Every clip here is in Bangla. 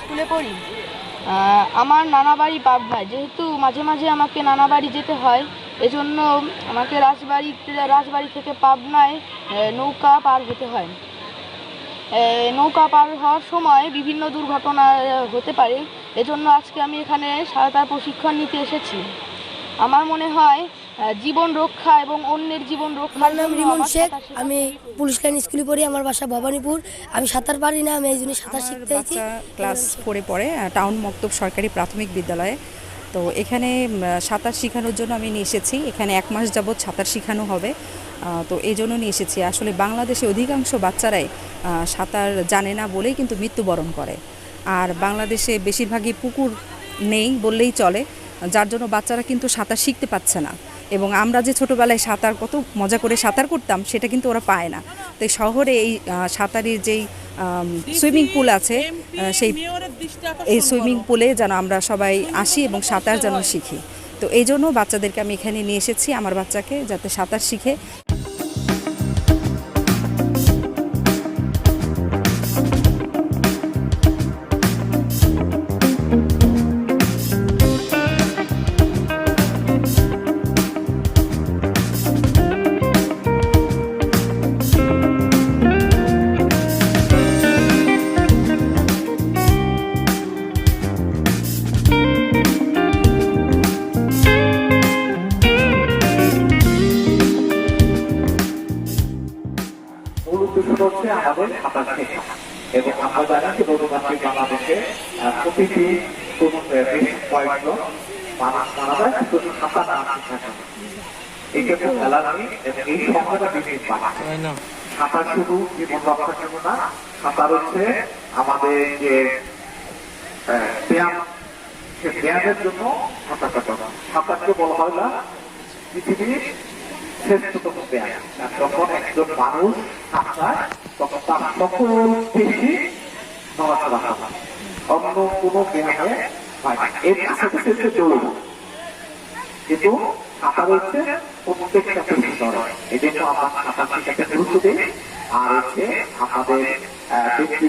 স্কুলে পড়ি আমার নানা বাড়ি পাবনায় যেহেতু মাঝে মাঝে আমাকে নানা বাড়ি যেতে হয়, এজন্য আমাকে রাজবাড়ি রাজবাড়ি থেকে পাবনায় নৌকা পার হতে হয়। নৌকা পার হওয়ার সময় বিভিন্ন দুর্ঘটনা হতে পারে। এজন্য আজকে আমি এখানে সাঁতার প্রশিক্ষণ নিতে এসেছি। আমার মনে হয় জীবন রক্ষা এবং অন্যের জীবন রক্ষার আমার নাম রিমন শেখ। আমি পুলিশ লাইন স্কুলে পড়ি আমার বাসা ভবানীপুর। আমি সাঁতার পারি না আমি এই জন্য সাঁতার শিখতে চাইছি বাচ্চা ক্লাস ফোরে পড়ে টাউন মক্তব সরকারি প্রাথমিক বিদ্যালয়ে। তো এখানে সাঁতার শেখানোর জন্য আমি নিয়ে এসেছি। এখানে এক মাস যাবৎ সাঁতার শেখানো হবে। তো এই জন্য নিয়ে এসেছি। আসলে বাংলাদেশে অধিকাংশ বাচ্চারাই সাঁতার জানে না বলেই কিন্তু মৃত্যুবরণ করে। আর বাংলাদেশে বেশিরভাগই পুকুর নেই বললেই চলে যার জন্য বাচ্চারা কিন্তু সাঁতার শিখতে পারছে না। এবং আমরা যে ছোটোবেলায় সাঁতার, কত মজা করে সাঁতার করতাম, সেটা কিন্তু ওরা পায় না। তো শহরে এই সাঁতারের যেই সুইমিং পুল আছে সেই, এই সুইমিং পুলে যেন আমরা সবাই আসি এবং সাঁতার যেন শিখি। তো এই জন্য বাচ্চাদেরকে আমি এখানে নিয়ে এসেছি, আমার বাচ্চাকে যাতে সাঁতার শিখে। হচ্ছে আমাদের সাঁতার শেখা এবং আমরা জানি যে নদীমাতৃক বাংলাদেশে প্রতিটি কোনো বেশ মারা যায় শুধু সাঁতার না শেখা খুব অ্যালার্মি এবং এই সংখ্যাটা দিন বাড়ছে সাঁতার শুধু জীবন রক্ষার জন্য না, সাঁতার হচ্ছে আমাদের যে ব্যায়াম, সে ব্যায়ামের জন্য সাঁতার কাটানো সাঁতারকে বলা হয় না পৃথিবীর সাঁতার তখন কোনো ব্যায়ামে হয় এর কাছাকাছি হচ্ছে দৌড় কিন্তু সাঁতার হচ্ছে প্রত্যেকটা পেশি ধরে এই আমরা সাঁতার শিখাতে গুরুত্ব আর হচ্ছে আমাদের ব্যক্তি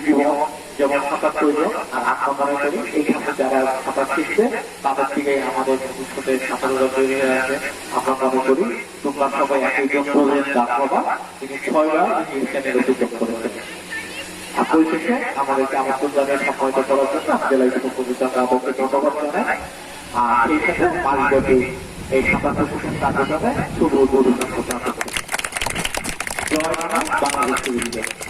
যেমন সাঁতার প্রয়োজন আর আমরা মনে শিখছে, তাদের থেকে আমাদের ভবিষ্যতে সাঁতারুরা আমাদেরকে আমি কবিতা তাদেরকে ধন্যবাদ জানাই। আর এই এই সাঁতার প্রশাসন কার্যক্রমে শুভ জয় বাংলাদেশ